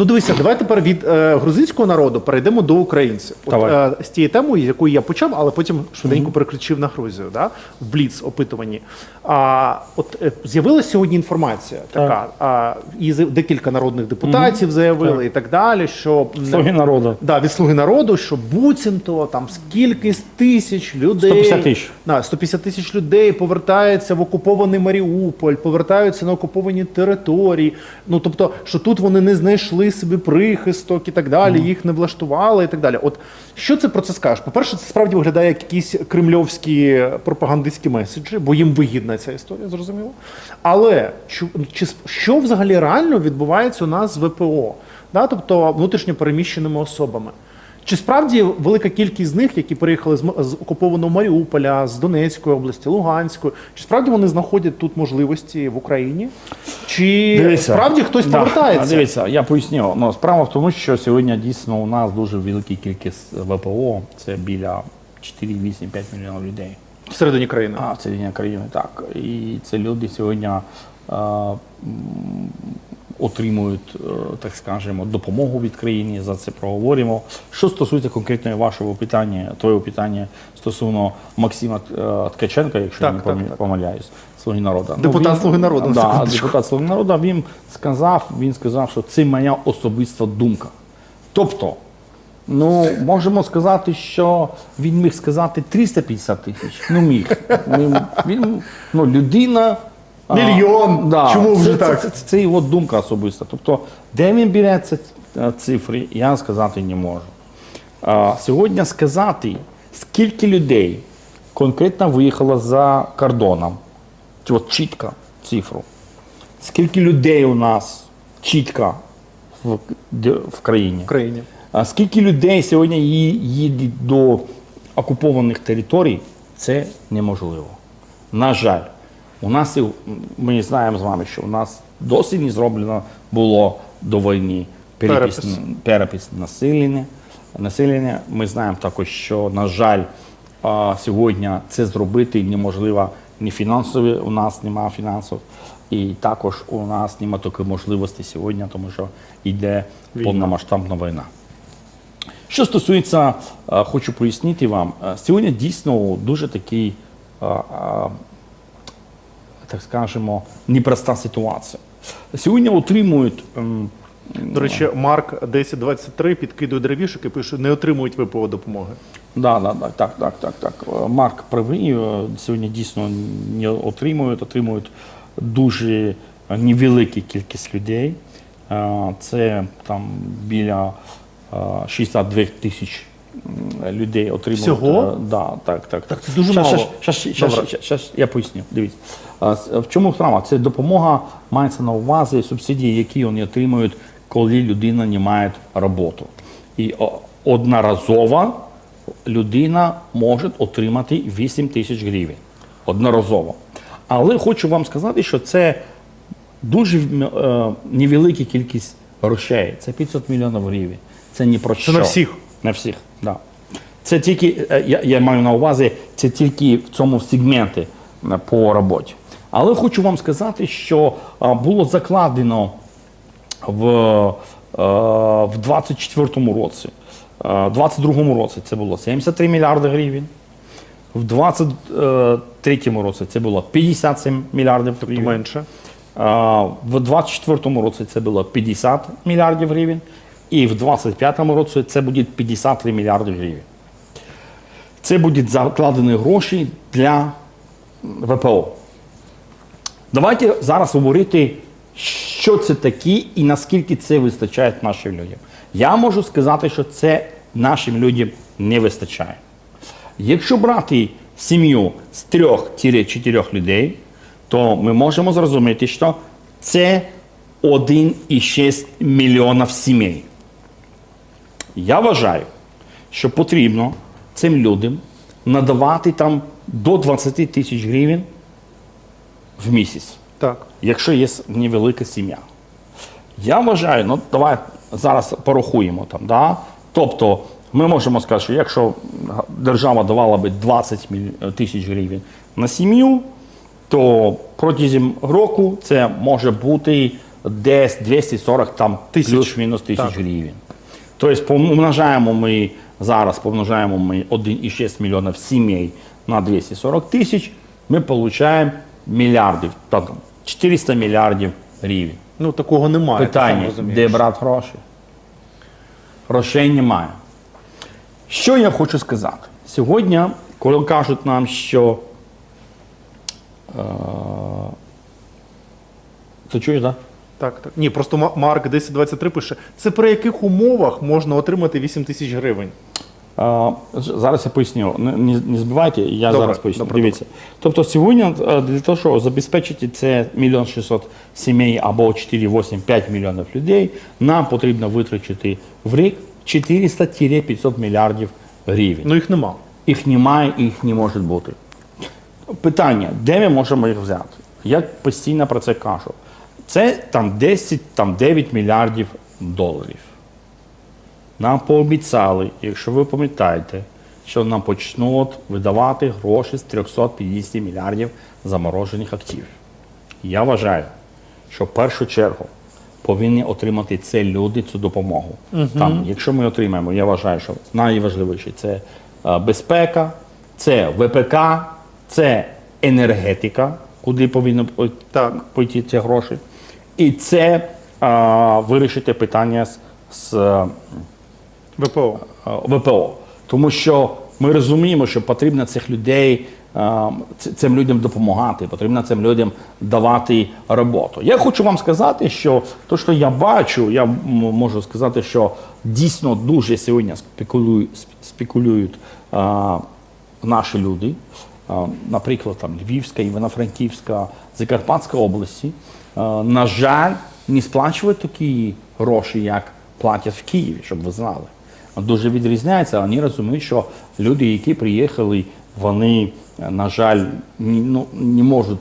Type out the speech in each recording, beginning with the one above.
Ну, дивися, давай тепер від е, грузинського народу перейдемо до українців. От, Давай. е, з тією темою, яку я почав, але потім швиденько переключив на Грузію, да? в Бліц опитуванні. А, от е, з'явилася сьогодні інформація така, а, і з- декілька народних депутатів заявили і так далі, що м, Слуги народу. Да, від слуги народу, що буцімто там скільки тисяч людей 150 тисяч. Да, 150 тисяч людей повертаються в окупований Маріуполь, повертаються на окуповані території. Ну тобто, що тут вони не знайшли собі прихисток і так далі, їх не влаштували і так далі. От що це про це скажеш? По-перше, це справді виглядає як якісь кремльовські пропагандистські меседжі, бо їм вигідна ця історія, зрозуміло. Але чи, чи що взагалі реально відбувається у нас з ВПО? Да? Тобто внутрішньо переміщеними особами. Чи справді велика кількість з них, які приїхали з, з окупованого Маріуполя, з Донецької області, Луганської, чи справді вони знаходять тут можливості в Україні? Чи справді хтось Да. повертається? Дивіться, я поясню. Ну, справа в тому, що сьогодні дійсно у нас дуже велика кількість ВПО, це біля 4-8-5 мільйонів людей. Всередині країни. А, рівня країни, так. І це люди сьогодні м, отримують, е, так скажемо, допомогу від країни, за це проговоримо. Що стосується конкретно вашого питання, твого питання стосовно Максима е, Ткаченка, якщо Так, я не так, помі- так. помиляюсь, Слуги народу. Депутат «Слуги народу», Да, депутат Слуги народу, він сказав, він сказав, що це моя особиста думка. Тобто, Ну, можемо сказати, що він міг сказати 350 тисяч. Ну, міг. Він, він ну, людина. Мільйон. Чому вже це, так? Це, це, це його думка особиста. Тобто, де він бере ці е, цифри, я сказати не можу. А, сьогодні сказати, скільки людей конкретно виїхало за кордоном, от чітко цифру. Скільки людей у нас чітко в, в країні? В країні. А скільки людей сьогодні їде до окупованих територій, це неможливо. На жаль, у нас і- ми знаємо з вами, що у нас досі не зроблено було до війни перепис, Перепис. перепис населення. населення. Ми знаємо також, що, на жаль, сьогодні це зробити неможливо ні фінансові, у нас немає фінансів, і також у нас немає такої можливості сьогодні, тому що йде повномасштабна війна. Що стосується, хочу пояснити вам, сьогодні дійсно дуже такий, так скажемо, непроста ситуація. Сьогодні отримують ем, До речі, Марк 1023 підкидує деревішок і пише, не отримують ВПО допомоги. Да, да, да, так, так, так, так. Е, Марк правий. е, Сьогодні дійсно не отримують, отримують дуже невелика кількість людей. Е, Це там біля е, 62 тисяч людей отримують. Всього? е, Да, так, так, так. це дуже Щас, мало. щас, щас, щас, щас, щас я поясню. Дивіться. А, В чому справа? Це допомога мається на увазі субсидії, які вони отримують, коли людина не має роботу. І о, одноразово людина може отримати 8 тисяч гривень. Одноразово. Але хочу вам сказати, що це дуже е, невелика кількість грошей. Це 500 мільйонів гривень. Це не про що. на всіх? На всіх. Да. Це тільки, е, я, я маю на увазі, це тільки в цьому сегменті е, по роботі. Але хочу вам сказати, що а, було закладено в, е, в 24-му році, е, 22-му році це було 73 мільярди гривень. В 23-му році це було 57 мільярдів гривень. Менше. А, В 24-му році це було 50 мільярдів гривень, і в 25-му році це буде 53 мільярди гривень. Це будуть закладені гроші для ВПО. Давайте зараз говорити, що це таке і наскільки це вистачає нашим людям. Я можу сказати, що це нашим людям не вистачає. Якщо брати сім'ю з 3-4 людей, то ми можемо зрозуміти, що це 1,6 мільйонів сімей. Я вважаю, що потрібно цим людям надавати там до 20 тисяч гривень в місяць Так. якщо є невелика сім'я. Я вважаю, ну давай зараз порахуємо там. Да? Тобто ми можемо сказати, що якщо держава давала би 20 тисяч гривень на сім'ю, то протягом року це може бути десь 240 там Тисяч. плюс-мінус тисяч Так. гривень. Тобто помножаємо ми зараз, помножаємо ми 1,6 мільйонів сімей на 240 тисяч, ми отримуємо мільярдів, там, 400 мільярдів гривень. Ну такого немає. Питання, де брати гроші? Грошей немає. Що я хочу сказати? Сьогодні, коли кажуть нам, що. Е, ти чуєш, так? Да? Так, так. Ні, просто Марк 1023 пише: це при яких умовах можна отримати 8 тисяч гривень? А, Зараз я поясню. Не, не, не збивайте, я Добре, зараз поясню. добре, Дивіться. Тобто сьогодні е, для того, щоб забезпечити це мільйон 600 сімей або 4, 8, 5 мільйонів людей, нам потрібно витрачити в рік 400-500 мільярдів гривень. Ну їх нема. Їх немає і їх не може бути. Питання, де ми можемо їх взяти? Я постійно про це кажу. Це там 10, там мільярдів доларів. Нам пообіцяли, якщо ви пам'ятаєте, що нам почнуть видавати гроші з 350 мільярдів заморожених активів. Я вважаю, що в першу чергу повинні отримати це люди цю допомогу. Там, якщо ми отримаємо, я вважаю, що найважливіше це е, безпека, це ВПК, це енергетика, куди повинні пойти ці гроші. І це е, вирішити питання з, з ВПО. ВПО. Тому що ми розуміємо, що потрібно цих людей, ц- цим людям допомагати, потрібно цим людям давати роботу. Я хочу вам сказати, що те, що я бачу, я можу сказати, що дійсно дуже сьогодні спекулюють, спекулюють е, наші люди. Наприклад, там Львівська, Івано-Франківська, Закарпатська області, на жаль, не сплачують такі гроші, як платять в Києві, щоб ви знали дуже відрізняється. Вони розуміють, що люди, які приїхали, вони, е, на жаль, ну, не можуть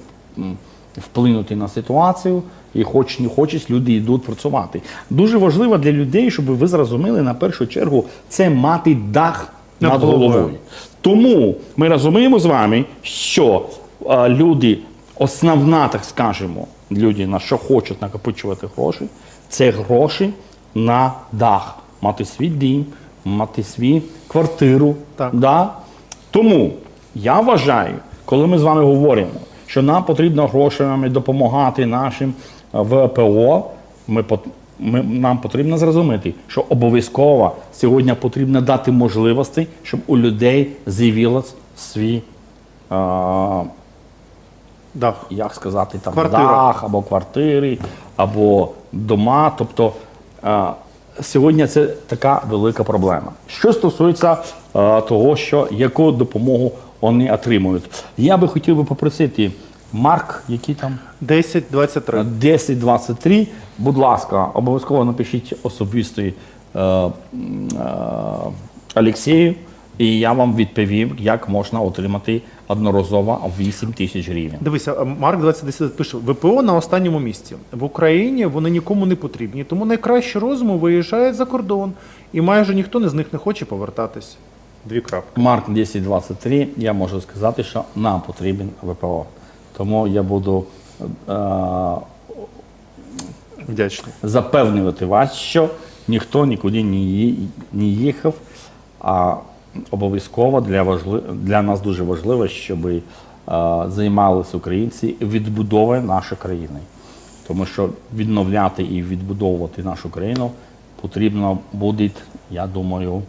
вплинути на ситуацію. І хоч не хочуть, люди йдуть працювати. Дуже важливо для людей, щоб ви зрозуміли на першу чергу, це мати дах Над над головою. головою. Тому ми розуміємо з вами, що е, люди, основна, так скажемо, люди, на що хочуть накопичувати гроші, це гроші на дах. Мати свій дім, мати свій квартиру. Так. Да? Тому я вважаю, коли ми з вами говоримо, що нам потрібно грошами допомагати нашим е, ВПО, ми, ми, нам потрібно зрозуміти, що обов'язково сьогодні потрібно дати можливості, щоб у людей з'явилось свій, е, Дах. як сказати, там Квартира. дах або квартири, або дома. Тобто е, сьогодні це така велика проблема. Що стосується е, того, що яку допомогу вони отримують, я би хотів би попросити Марк, який там 1023. 1023, будь ласка, обов'язково напишіть особистий е, е, Олексію, і я вам відповім, як можна отримати одноразово 8 тисяч гривень. Дивися, е, Марк 2010 пише: ВПО на останньому місці. В Україні вони нікому не потрібні, тому найкращі розуму виїжджають за кордон, і майже ніхто з них не хоче повертатись. Дві крапки. Марк 1023, я можу сказати, що нам потрібен ВПО. Тому я буду е, Вдячний. запевнювати вас, що ніхто нікуди не, не їхав. А обов'язково для, важли, для нас дуже важливо, щоб е, займалися українці відбудовою нашої країни. Тому що відновляти і відбудовувати нашу країну потрібно буде, я думаю,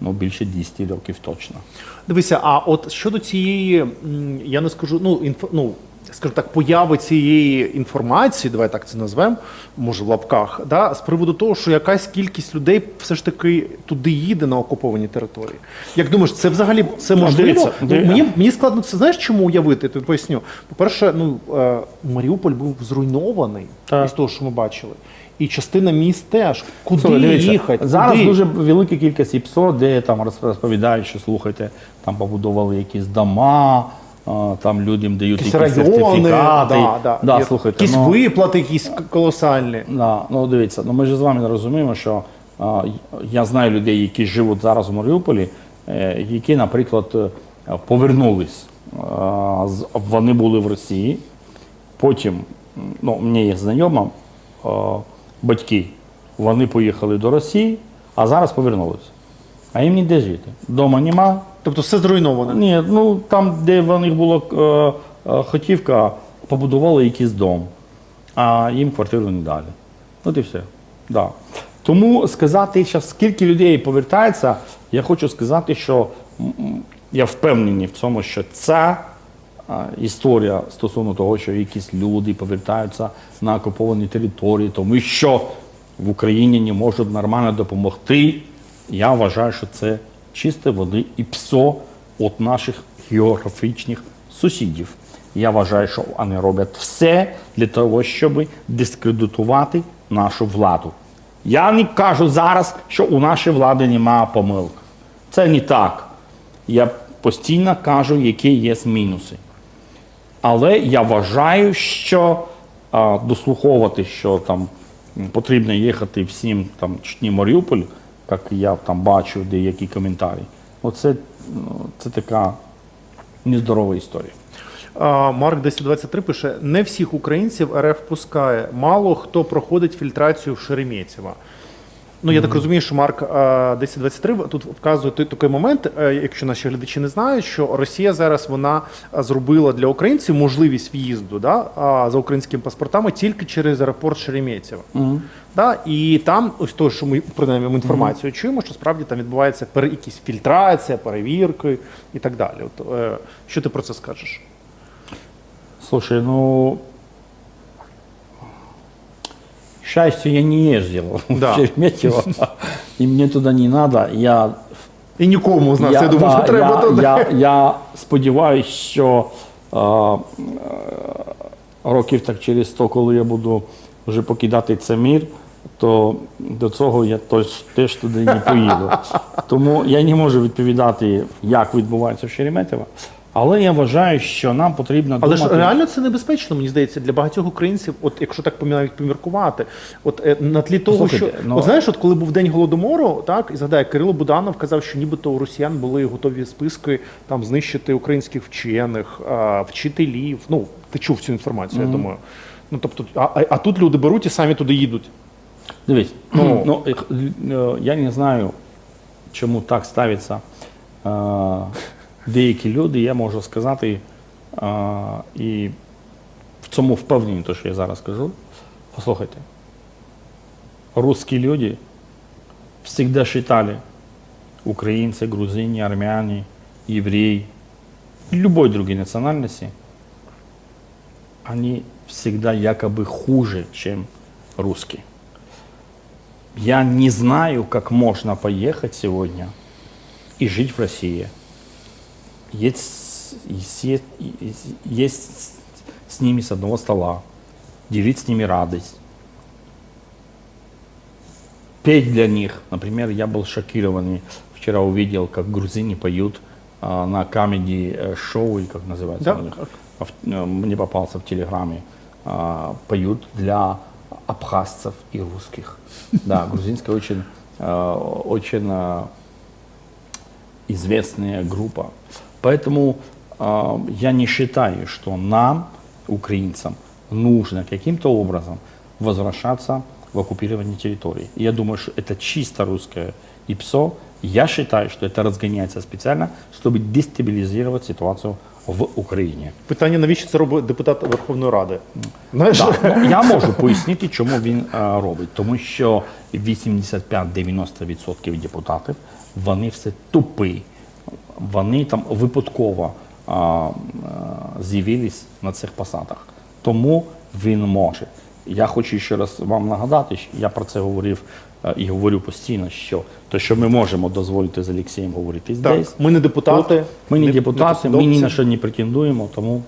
ну, більше 10 років точно. Дивися, а от щодо цієї, я не скажу, ну, інф, ну скажу так, появи цієї інформації, давай так це назвемо, може в лапках, да, з приводу того, що якась кількість людей все ж таки туди їде на окуповані території. Як думаєш, це взагалі це Ну, можливо? дивіться, Ну, мені, мені складно це знаєш, чому уявити? Я тобі поясню. По-перше, ну е, Маріуполь був зруйнований Так. із того, що ми бачили. І частина міст теж. Куди Слухай, дивіться, їхати? Зараз Куди? дуже велика кількість ІПСО, де там розповідають, що слухайте, там побудували якісь дома, там людям дають якісь якісь, райони, сертифікати. да, да. Є слухайте, якісь ну, виплати, якісь колосальні. Да, ну дивіться, ну ми ж з вами розуміємо, що а, я знаю людей, які живуть зараз в Маріуполі, е, які, наприклад, е, повернулись. А, вони були в Росії. Потім, ну, мені є знайома, батьки. Вони поїхали до Росії, а зараз повернулися. А їм ніде жити. Дома нема. Тобто все зруйноване. Ні, ну там, де в них була е, е, хотівка, побудували якийсь дом, а їм квартиру не дали. От і все. Да. Тому сказати, зараз, скільки людей повертається, я хочу сказати, що я впевнений в цьому, що ця а, історія стосовно того, що якісь люди повертаються на окуповані території, тому що в Україні не можуть нормально допомогти. Я вважаю, що це чисте води і псо від наших географічних сусідів. Я вважаю, що вони роблять все для того, щоб дискредитувати нашу владу. Я не кажу зараз, що у нашої влади немає помилок. Це не так. Я постійно кажу, які є мінуси. Але я вважаю, що а, дослуховувати, що там потрібно їхати всім там не Маріуполь, як я там бачу деякі коментарі. Оце це така нездорова історія. Марк 1023 пише: не всіх українців РФ пускає. Мало хто проходить фільтрацію в Шереметьєво. Ну, я так розумію, що Марк а, 1023 тут вказує такий момент, е, якщо наші глядачі не знають, що Росія зараз вона зробила для українців можливість в'їзду да, за українськими паспортами тільки через аеропорт Шереметьєво. Да, і там, ось то, що ми принаймні ми інформацію чуємо, що справді там відбувається пере, якісь фільтрація, перевірки і так далі. От, е, що ти про це скажеш? Слушай, ну счастью, я не ездил Да. в Шереметьево, и мне туда не надо. Я І нікому з нас, я, я, думаю, да, треба я, туди. я, я сподіваюся, що е, років так через 100, коли я буду вже покидати цей мір, то до цього я теж, теж туди не поїду. Тому я не можу відповідати, як відбувається в Шереметьєво, але я вважаю, що нам потрібно Але ж реально це небезпечно, мені здається, для багатьох українців, от якщо так навіть поміркувати, от е, на тлі того, Послухайте, що ну- от знаєш, от коли був день голодомору, так і згадай, Кирило Буданов казав, що нібито у росіян були готові списки там знищити українських вчених, а, вчителів. Ну ти чув цю інформацію, я думаю. Ну тобто, а, а, тут люди беруть і самі туди їдуть. Дивись, Ну. ну, е, е, я не знаю, чому так ставляться е, деякі люди, я можу сказати, е, і в цьому впевнені, те, що я зараз кажу. Послухайте, русські люди завжди вважали, українці, грузини, армяне, євреї, любой другой национальности, они всегда якобы хуже, чем русские. Я не знаю, как можно поехать сегодня и жить в России. Есть, есть, есть с ними с одного стола, делить с ними радость. Петь для них. Например, я был шокированный. Вчера увидел, как грузины поют а, на камеди э, шоу, или как называется Да. у них. А в- э, Мне попался в телеграме. а, Поют для абхазцев и русских. Да, грузинская очень, э, очень известная группа. Поэтому э, я не считаю, что нам, украинцам, нужно каким-то образом возвращаться в оккупированные территории. Я думаю, что это чисто русское ИПСО. Я считаю, что это разгоняется специально, чтобы дестабилизировать ситуацию в Україні. Питання, навіщо це робить депутат Верховної Ради? Знаєш? Так, ну, я можу пояснити, чому він е, робить. Тому що 85-90% депутатів вони все тупі. вони там випадково а, а, з'явились на цих посадах. Тому він може. Я хочу ще раз вам нагадати, що я про це говорив е, і говорю постійно, що те, що ми можемо дозволити з Олексієм говорити здесь, Так, ми не депутати, тут ми не, депутати, ми ні на що не претендуємо, тому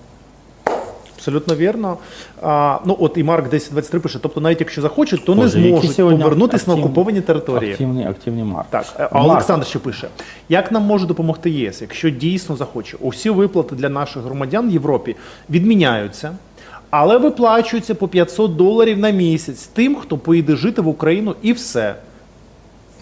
Абсолютно вірно. А, ну от і Марк 1023 пише, тобто навіть якщо захочуть, то Боже, не зможуть повернутися на окуповані території. Активний, активний марк. Так, е, а Олександр ще пише: як нам може допомогти ЄС, якщо дійсно захоче? Усі виплати для наших громадян в Європі відміняються, але виплачуються по 500 доларів на місяць тим, хто поїде жити в Україну, і все.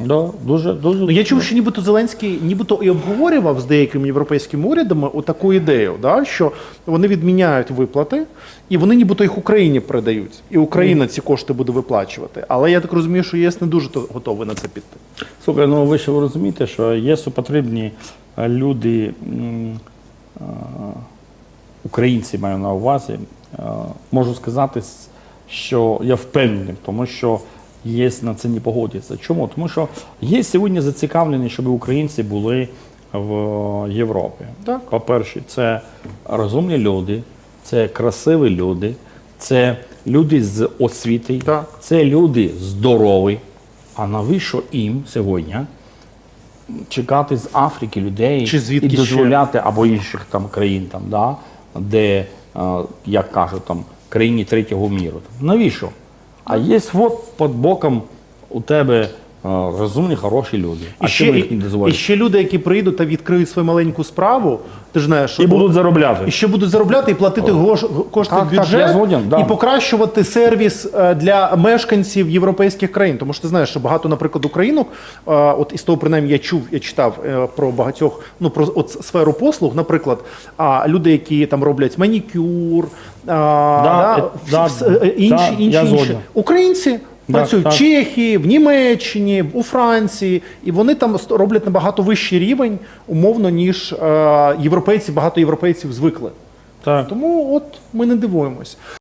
Да, дуже, дуже. Ну, я чув, що нібито Зеленський нібито і обговорював з деякими європейськими урядами таку ідею, да, що вони відміняють виплати, і вони нібито їх Україні передають. І Україна ці кошти буде виплачувати. Але я так розумію, що ЄС не дуже готовий на це піти. Слухай, ну ви ще розумієте, що ЄСу потрібні е, люди, е, українці маю на увазі. Е, Можу сказати, що я впевнений, тому що ЄС на це не погодиться. Чому? Тому що ЄС сьогодні зацікавлений, щоб українці були в Європі. Так. По-перше, це розумні люди, це красиві люди, це люди з освіти, Так. це люди здорові. А навіщо їм сьогодні чекати з Африки людей Чи і ще? або інших там країн, там, да, де, е, як кажуть, там, країні третього міру. Навіщо? А є от під боком у тебе розумні, хороші люди. А І ще, чому їх не і, і ще люди, які прийдуть та відкриють свою маленьку справу, ти ж знаєш, що І будуть заробляти. І ще будуть заробляти і платити гош- кошти Так, в бюджет я згоден, да. і покращувати сервіс е, для мешканців європейських країн. Тому що ти знаєш, що багато, наприклад, українок, е, от із того принаймні я чув, я читав е, про багатьох, ну про от сферу послуг, наприклад, а люди, які там роблять манікюр, а, да, да, е, інші, да, інші, інші. українці. Працюють так. в Чехії, в Німеччині, у Франції, і вони там роблять набагато вищий рівень, умовно, ніж е, європейці, багато європейців звикли. Так. Тому от ми не дивуємось.